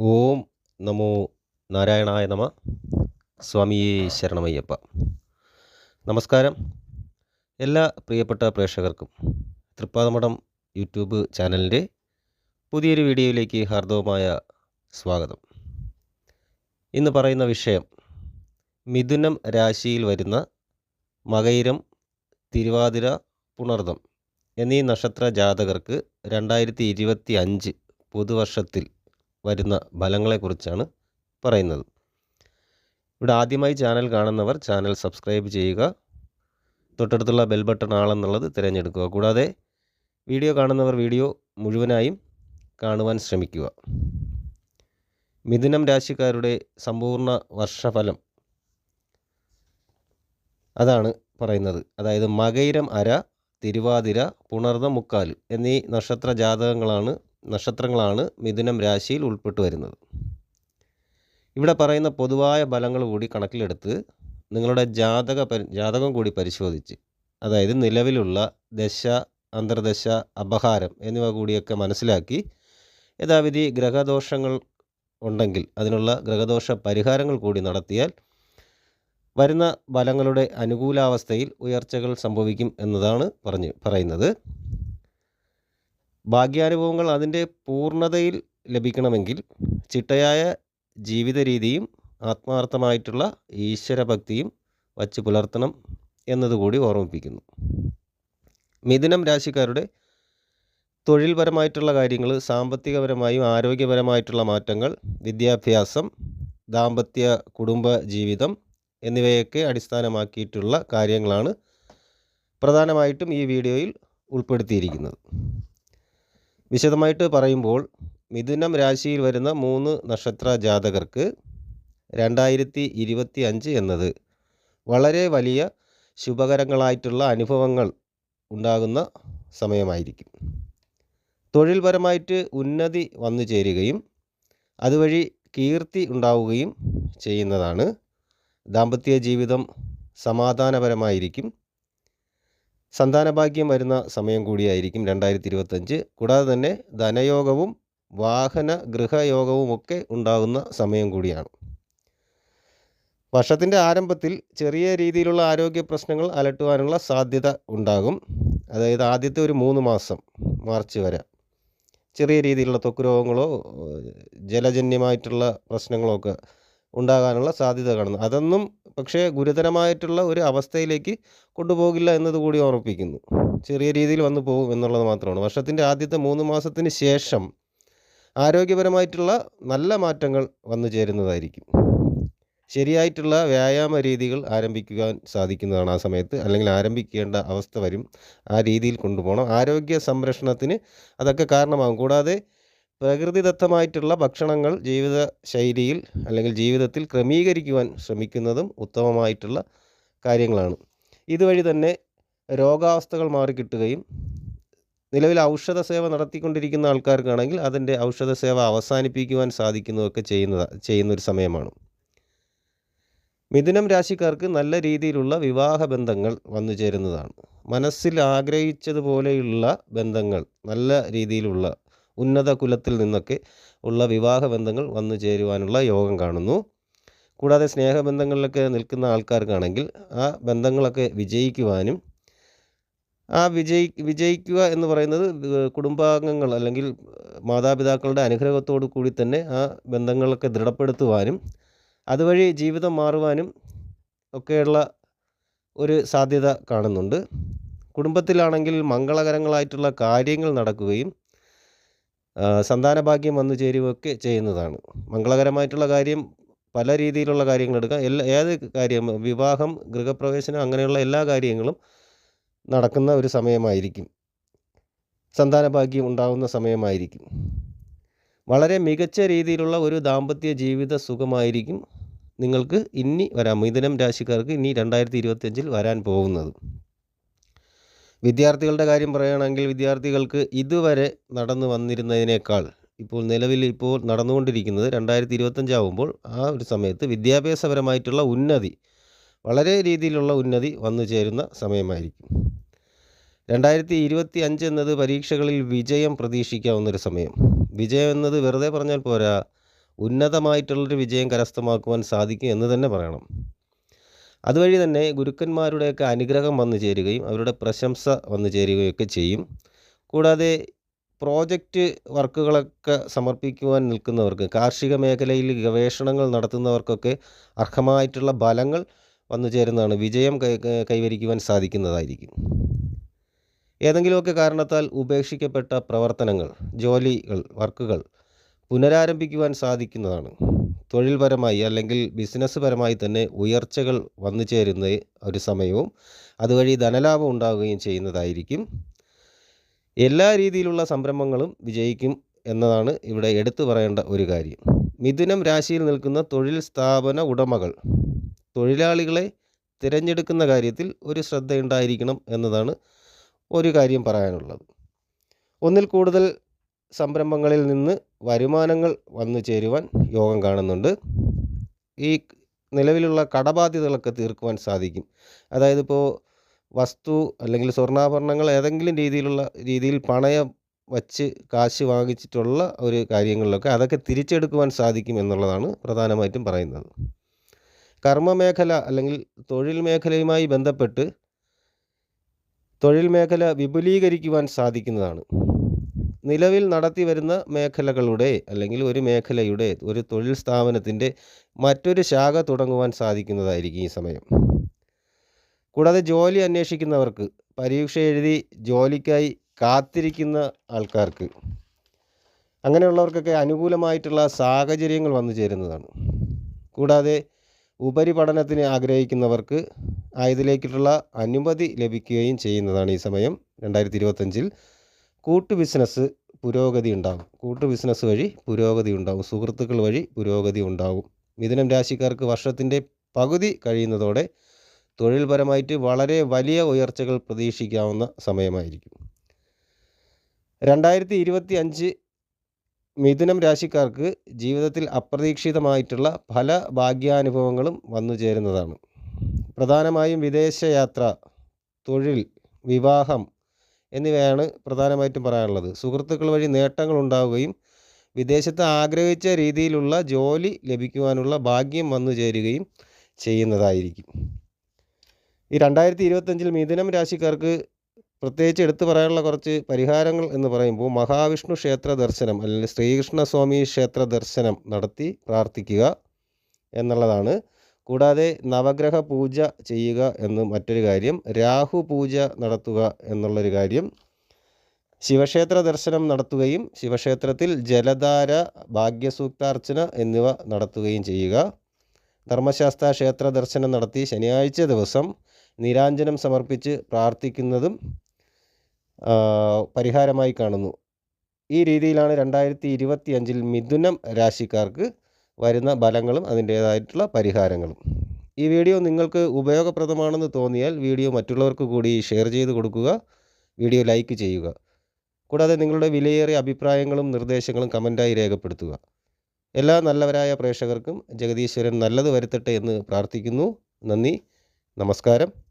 ഓം നമോ നാരായണായ നമ. സ്വാമിയെ ശരണമയ്യപ്പ. നമസ്കാരം. എല്ലാ പ്രിയപ്പെട്ട പ്രേക്ഷകർക്കും തൃപ്പാദമഠം യൂട്യൂബ് ചാനലിന്റെ പുതിയൊരു വീഡിയോയിലേക്ക് ഹാർദവമായ സ്വാഗതം. ഇന്ന് പറയുന്ന വിഷയം മിഥുനം രാശിയിൽ വരുന്ന മകയിരം തിരുവാതിര പുണർദം എന്നീ നക്ഷത്ര ജാതകർക്ക് രണ്ടായിരത്തി ഇരുപത്തി അഞ്ച് പുതുവർഷത്തിൽ വരുന്ന ഫലങ്ങളെക്കുറിച്ചാണ് പറയുന്നത്. ഇവിടെ ആദ്യമായി ചാനൽ കാണുന്നവർ ചാനൽ സബ്സ്ക്രൈബ് ചെയ്യുക. തൊട്ടടുത്തുള്ള ബെൽ ബട്ടൺ ആളെന്നുള്ളത് തിരഞ്ഞെടുക്കുക. കൂടാതെ വീഡിയോ കാണുന്നവർ വീഡിയോ മുഴുവനായും കാണുവാൻ ശ്രമിക്കുക. മിഥുനം രാശിക്കാരുടെ സമ്പൂർണ വർഷഫലം അതാണ് പറയുന്നത്. അതായത് മകയിരം അര തിരുവാതിര പുണർന്ന മുക്കാൽ എന്നീ നക്ഷത്ര ജാതകങ്ങളാണ് നക്ഷത്രങ്ങളാണ് മിഥുനം രാശിയിൽ ഉൾപ്പെട്ടു വരുന്നത്. ഇവിടെ പറയുന്ന പൊതുവായ ഫലങ്ങൾ കൂടി കണക്കിലെടുത്ത് നിങ്ങളുടെ ജാതക ജാതകം കൂടി പരിശോധിച്ച് അതായത് നിലവിലുള്ള ദശ അന്തർദശ അപഹാരം എന്നിവ കൂടിയൊക്കെ മനസ്സിലാക്കി യഥാവിധി ഗ്രഹദോഷങ്ങൾ ഉണ്ടെങ്കിൽ അതിനുള്ള ഗ്രഹദോഷ പരിഹാരങ്ങൾ കൂടി നടത്തിയാൽ വരുന്ന ഫലങ്ങളുടെ അനുകൂലാവസ്ഥയിൽ ഉയർച്ചകൾ സംഭവിക്കും എന്നതാണ് പറഞ്ഞ് പറയുന്നത്. ഭാഗ്യാനുഭവങ്ങൾ അതിന്റെ പൂർണതയിൽ ലഭിക്കണമെങ്കിൽ ചിട്ടയായ ജീവിത രീതിയും ആത്മാർത്ഥമായിട്ടുള്ള ഈശ്വരഭക്തിയും വച്ച് പുലർത്തണം എന്നതുകൂടി ഓർമ്മിപ്പിക്കുന്നു. മിഥുനം രാശിക്കാരുടെ തൊഴിൽപരമായിട്ടുള്ള കാര്യങ്ങൾ സാമ്പത്തികപരമായും ആരോഗ്യപരമായിട്ടുള്ള മാറ്റങ്ങൾ വിദ്യാഭ്യാസം ദാമ്പത്യ കുടുംബ ജീവിതം എന്നിവയൊക്കെ അടിസ്ഥാനമാക്കിയിട്ടുള്ള കാര്യങ്ങളാണ് പ്രധാനമായിട്ടും ഈ വീഡിയോയിൽ ഉൾപ്പെടുത്തിയിരിക്കുന്നത്. വിശദമായിട്ട് പറയുമ്പോൾ മിഥുനം രാശിയിൽ വരുന്ന മൂന്ന് നക്ഷത്ര ജാതകർക്ക് രണ്ടായിരത്തി ഇരുപത്തി അഞ്ച് എന്നത് വളരെ വലിയ ശുഭകരങ്ങളായിട്ടുള്ള അനുഭവങ്ങൾ ഉണ്ടാകുന്ന സമയമായിരിക്കും. തൊഴിൽപരമായിട്ട് ഉന്നതി വന്നു ചേരുകയും അതുവഴി കീർത്തി ഉണ്ടാവുകയും ചെയ്യുന്നതാണ്. ദാമ്പത്യ ജീവിതം സമാധാനപരമായിരിക്കും. സന്താനഭാഗ്യം വരുന്ന സമയം കൂടിയായിരിക്കും രണ്ടായിരത്തി ഇരുപത്തഞ്ച് കൂടാതെ തന്നെ ധനയോഗവും വാഹന ഗൃഹയോഗവും ഒക്കെ ഉണ്ടാകുന്ന സമയം കൂടിയാണ്. വർഷത്തിന്റെ ആരംഭത്തിൽ ചെറിയ രീതിയിലുള്ള ആരോഗ്യ പ്രശ്നങ്ങൾ അലട്ടുവാനുള്ള സാധ്യത ഉണ്ടാകും. അതായത് ആദ്യത്തെ ഒരു മൂന്ന് മാസം മാർച്ച് വരെ. ചെറിയ രീതിയിലുള്ള ത്വക്ക് രോഗങ്ങളോ ജലജന്യമായിട്ടുള്ള പ്രശ്നങ്ങളോ ഒക്കെ ഉണ്ടാകാനുള്ള സാധ്യത കാണുന്നു. അതൊന്നും പക്ഷേ ഗുരുതരമായിട്ടുള്ള ഒരു അവസ്ഥയിലേക്ക് കൊണ്ടുപോകില്ല എന്നത് കൂടി ഓർമ്മിപ്പിക്കുന്നു. ചെറിയ രീതിയിൽ വന്നു പോകും എന്നുള്ളത് മാത്രമാണ്. വർഷത്തിന്റെ ആദ്യത്തെ മൂന്ന് മാസത്തിന് ശേഷം ആരോഗ്യപരമായിട്ടുള്ള നല്ല മാറ്റങ്ങൾ വന്നു ചേരുന്നതായിരിക്കും. ശരിയായിട്ടുള്ള വ്യായാമ രീതികൾ ആരംഭിക്കുവാൻ സാധിക്കുന്നതാണ് ആ സമയത്ത്. അല്ലെങ്കിൽ ആരംഭിക്കേണ്ട അവസ്ഥ വരും. ആ രീതിയിൽ കൊണ്ടുപോകണം. ആരോഗ്യ സംരക്ഷണത്തിന് അതൊക്കെ കാരണമാകും. കൂടാതെ പ്രകൃതിദത്തമായിട്ടുള്ള ഭക്ഷണങ്ങൾ ജീവിത ശൈലിയിൽ അല്ലെങ്കിൽ ജീവിതത്തിൽ ക്രമീകരിക്കുവാൻ ശ്രമിക്കുന്നതും ഉത്തമമായിട്ടുള്ള കാര്യങ്ങളാണ്. ഇതുവഴി തന്നെ രോഗാവസ്ഥകൾ മാറിക്കിട്ടുകയും നിലവിൽ ഔഷധ സേവ നടത്തിക്കൊണ്ടിരിക്കുന്ന ആൾക്കാർക്കാണെങ്കിൽ അതിന്റെ ഔഷധ സേവ അവസാനിപ്പിക്കുവാൻ സാധിക്കുന്നതൊക്കെ ചെയ്യുന്ന ചെയ്യുന്നൊരു സമയമാണ്. മിഥുനം രാശിക്കാർക്ക് നല്ല രീതിയിലുള്ള വിവാഹ ബന്ധങ്ങൾ വന്നു ചേരുന്നതാണ്. മനസ്സിൽ ആഗ്രഹിച്ചതുപോലെയുള്ള ബന്ധങ്ങൾ നല്ല രീതിയിലുള്ള ഉന്നത കുലത്തിൽ നിന്നൊക്കെ ഉള്ള വിവാഹ ബന്ധങ്ങൾ വന്നു ചേരുവാനുള്ള യോഗം കാണുന്നു. കൂടാതെ സ്നേഹബന്ധങ്ങളിലൊക്കെ നിൽക്കുന്ന ആൾക്കാർക്കാണെങ്കിൽ ആ ബന്ധങ്ങളൊക്കെ വിജയിക്കുവാനും ആ വിജയി വിജയിക്കുക എന്ന് പറയുന്നത് കുടുംബാംഗങ്ങൾ അല്ലെങ്കിൽ മാതാപിതാക്കളുടെ അനുഗ്രഹത്തോടു കൂടി തന്നെ ആ ബന്ധങ്ങളൊക്കെ ദൃഢപ്പെടുത്തുവാനും അതുവഴി ജീവിതം മാറുവാനും ഒക്കെയുള്ള ഒരു സാധ്യത കാണുന്നുണ്ട്. കുടുംബത്തിലാണെങ്കിൽ മംഗളകരങ്ങളായിട്ടുള്ള കാര്യങ്ങൾ നടക്കുകയും സന്താനഭാഗ്യം വന്നു ചേരുകയൊക്കെ ചെയ്യുന്നതാണ്. മംഗളകരമായിട്ടുള്ള കാര്യം പല രീതിയിലുള്ള കാര്യങ്ങൾ എടുക്കാം. എല്ലാ ഏത് കാര്യം വിവാഹം ഗൃഹപ്രവേശനം അങ്ങനെയുള്ള എല്ലാ കാര്യങ്ങളും നടക്കുന്ന ഒരു സമയമായിരിക്കും. സന്താനഭാഗ്യം ഉണ്ടാകുന്ന സമയമായിരിക്കും. വളരെ മികച്ച രീതിയിലുള്ള ഒരു ദാമ്പത്യ ജീവിത സുഖമായിരിക്കും നിങ്ങൾക്ക് ഇനി വരാം. മിഥുനം രാശിക്കാർക്ക് ഇനി രണ്ടായിരത്തി ഇരുപത്തിയഞ്ചിൽ വരാൻ പോകുന്നത്. വിദ്യാർത്ഥികളുടെ കാര്യം പറയുകയാണെങ്കിൽ വിദ്യാർത്ഥികൾക്ക് ഇതുവരെ നടന്നു വന്നിരുന്നതിനേക്കാൾ ഇപ്പോൾ നിലവിൽ ഇപ്പോൾ നടന്നുകൊണ്ടിരിക്കുന്നത് രണ്ടായിരത്തി ഇരുപത്തഞ്ചാവുമ്പോൾ ആ ഒരു സമയത്ത് വിദ്യാഭ്യാസപരമായിട്ടുള്ള ഉന്നതി വളരെ രീതിയിലുള്ള ഉന്നതി വന്നു ചേരുന്ന സമയമായിരിക്കും. രണ്ടായിരത്തി ഇരുപത്തി അഞ്ച് എന്നത് പരീക്ഷകളിൽ വിജയം പ്രതീക്ഷിക്കാവുന്നൊരു സമയം. വിജയം എന്നത് വെറുതെ പറഞ്ഞാൽ പോരാ ഉന്നതമായിട്ടുള്ളൊരു വിജയം കരസ്ഥമാക്കുവാൻ സാധിക്കും എന്ന് തന്നെ പറയണം. അതുവഴി തന്നെ ഗുരുക്കന്മാരുടെയൊക്കെ അനുഗ്രഹം വന്നു ചേരുകയും അവരുടെ പ്രശംസ വന്നു ചേരുകയൊക്കെ ചെയ്യും. കൂടാതെ പ്രോജക്റ്റ് വർക്കുകളൊക്കെ സമർപ്പിക്കുവാൻ നിൽക്കുന്നവർക്ക് കാർഷിക മേഖലയിൽ ഗവേഷണങ്ങൾ നടത്തുന്നവർക്കൊക്കെ അർഹമായിട്ടുള്ള ബലങ്ങൾ വന്നു ചേരുന്നതാണ് വിജയം കൈവരിക്കുവാൻ സാധിക്കുന്നതായിരിക്കും. ഏതെങ്കിലുമൊക്കെ കാരണത്താൽ ഉപേക്ഷിക്കപ്പെട്ട പ്രവർത്തനങ്ങൾ ജോലികൾ വർക്കുകൾ പുനരാരംഭിക്കുവാൻ സാധിക്കുന്നതാണ്. തൊഴിൽപരമായി അല്ലെങ്കിൽ ബിസിനസ് പരമായി തന്നെ ഉയർച്ചകൾ വന്നു ചേരുന്ന ഒരു സമയവും അതുവഴി ധനലാഭം ഉണ്ടാവുകയും ചെയ്യുന്നതായിരിക്കും. എല്ലാ രീതിയിലുള്ള സംരംഭങ്ങളും വിജയിക്കും എന്നതാണ് ഇവിടെ എടുത്തു പറയേണ്ട ഒരു കാര്യം. മിഥുനം രാശിയിൽ നിൽക്കുന്ന തൊഴിൽ സ്ഥാപന ഉടമകൾ തൊഴിലാളികളെ തിരഞ്ഞെടുക്കുന്ന കാര്യത്തിൽ ഒരു ശ്രദ്ധയുണ്ടായിരിക്കണം എന്നതാണ് ഒരു കാര്യം പറയാനുള്ളത്. ഒന്നിൽ കൂടുതൽ സംരംഭങ്ങളിൽ നിന്ന് വരുമാനങ്ങൾ വന്നു ചേരുവാൻ യോഗം കാണുന്നുണ്ട്. ഈ നിലവിലുള്ള കടബാധ്യതകളൊക്കെ തീർക്കുവാൻ സാധിക്കും. അതായത് ഇപ്പോൾ വസ്തു അല്ലെങ്കിൽ സ്വർണാഭരണങ്ങൾ ഏതെങ്കിലും രീതിയിലുള്ള രീതിയിൽ പണയം വച്ച് കാശ് വാങ്ങിച്ചിട്ടുള്ള ഒരു കാര്യങ്ങളിലൊക്കെ അതൊക്കെ തിരിച്ചെടുക്കുവാൻ സാധിക്കും എന്നുള്ളതാണ് പ്രധാനമായിട്ടും പറയുന്നത്. കർമ്മമേഖല അല്ലെങ്കിൽ തൊഴിൽ മേഖലയുമായി ബന്ധപ്പെട്ട് തൊഴിൽ മേഖല വിപുലീകരിക്കുവാൻ സാധിക്കുന്നതാണ്. നിലവിൽ നടത്തി വരുന്ന മേഖലകളുടെ അല്ലെങ്കിൽ ഒരു മേഖലയുടെ ഒരു തൊഴിൽ സ്ഥാപനത്തിന്റെ മറ്റൊരു ശാഖ തുടങ്ങുവാൻ സാധിക്കുന്നതായിരിക്കും ഈ സമയം. കൂടാതെ ജോലി അന്വേഷിക്കുന്നവർക്ക് പരീക്ഷ എഴുതി ജോലിക്കായി കാത്തിരിക്കുന്ന ആൾക്കാർക്ക് അങ്ങനെയുള്ളവർക്കൊക്കെ അനുകൂലമായിട്ടുള്ള സാഹചര്യങ്ങൾ വന്നു ചേരുന്നതാണ്. കൂടാതെ ഉപരിപഠനത്തിന് ആഗ്രഹിക്കുന്നവർക്ക് ആയതിലേക്കുള്ള അനുമതി ലഭിക്കുകയും ചെയ്യുന്നതാണ് ഈ സമയം. രണ്ടായിരത്തി ഇരുപത്തഞ്ചിൽ കൂട്ടു ബിസിനസ് പുരോഗതി ഉണ്ടാകും കൂട്ടു ബിസിനസ് വഴി പുരോഗതി ഉണ്ടാകും സുഹൃത്തുക്കൾ വഴി പുരോഗതി ഉണ്ടാകും മിഥുനം രാശിക്കാർക്ക് വർഷത്തിന്റെ പകുതി കഴിയുന്നതോടെ തൊഴിൽപരമായിട്ട് വളരെ വലിയ ഉയർച്ചകൾ പ്രതീക്ഷിക്കാവുന്ന സമയമായിരിക്കും. രണ്ടായിരത്തി ഇരുപത്തി അഞ്ച് മിഥുനം രാശിക്കാർക്ക് ജീവിതത്തിൽ അപ്രതീക്ഷിതമായിട്ടുള്ള പല ഭാഗ്യാനുഭവങ്ങളും വന്നു ചേരുന്നതാണ്. പ്രധാനമായും വിദേശയാത്ര തൊഴിൽ വിവാഹം എന്നിവയാണ് പ്രധാനമായിട്ടും പറയാനുള്ളത്. സുഹൃത്തുക്കൾ വഴി നേട്ടങ്ങൾ ഉണ്ടാവുകയും വിദേശത്ത് ആഗ്രഹിച്ച രീതിയിലുള്ള ജോലി ലഭിക്കുവാനുള്ള ഭാഗ്യം വന്നു ചേരുകയും ചെയ്യുന്നതായിരിക്കും. ഈ രണ്ടായിരത്തി ഇരുപത്തഞ്ചിൽ മിഥുനം രാശിക്കാർക്ക് പ്രത്യേകിച്ച് എടുത്തു പറയാനുള്ള കുറച്ച് പരിഹാരങ്ങൾ എന്ന് പറയുമ്പോൾ മഹാവിഷ്ണു ക്ഷേത്ര ദർശനം അല്ലെങ്കിൽ ശ്രീകൃഷ്ണസ്വാമി ക്ഷേത്ര ദർശനം നടത്തി പ്രാർത്ഥിക്കുക എന്നുള്ളതാണ്. കൂടാതെ നവഗ്രഹ പൂജ ചെയ്യുക എന്ന് മറ്റൊരു കാര്യം രാഹു പൂജ നടത്തുക എന്നുള്ളൊരു കാര്യം ശിവക്ഷേത്ര ദർശനം നടത്തുകയും ശിവക്ഷേത്രത്തിൽ ജലധാര ഭാഗ്യസൂക്താർച്ചന എന്നിവ നടത്തുകയും ചെയ്യുക. ധർമ്മശാസ്ത്ര ക്ഷേത്ര ദർശനം നടത്തി ശനിയാഴ്ച ദിവസം നിരാഞ്ജനം സമർപ്പിച്ച് പ്രാർത്ഥിക്കുന്നതും പരിഹാരമായി കാണുന്നു. ഈ രീതിയിലാണ് രണ്ടായിരത്തി ഇരുപത്തി അഞ്ചിൽ മിഥുനം രാശിക്കാർക്ക് വരുന്ന ഫലങ്ങളും അതിന്റേതായിട്ടുള്ള പരിഹാരങ്ങളും. ഈ വീഡിയോ നിങ്ങൾക്ക് ഉപയോഗപ്രദമാണെന്ന് തോന്നിയാൽ വീഡിയോ മറ്റുള്ളവർക്ക് കൂടി ഷെയർ ചെയ്ത് കൊടുക്കുക വീഡിയോ ലൈക്ക് ചെയ്യുക. കൂടാതെ നിങ്ങളുടെ വിലയേറിയ അഭിപ്രായങ്ങളും നിർദ്ദേശങ്ങളും കമന്റായി രേഖപ്പെടുത്തുക. എല്ലാ നല്ലവരായ പ്രേക്ഷകർക്കും ജഗദീശ്വരൻ നല്ലത് വരുത്തട്ടെ എന്ന് പ്രാർത്ഥിക്കുന്നു. നന്ദി. നമസ്കാരം.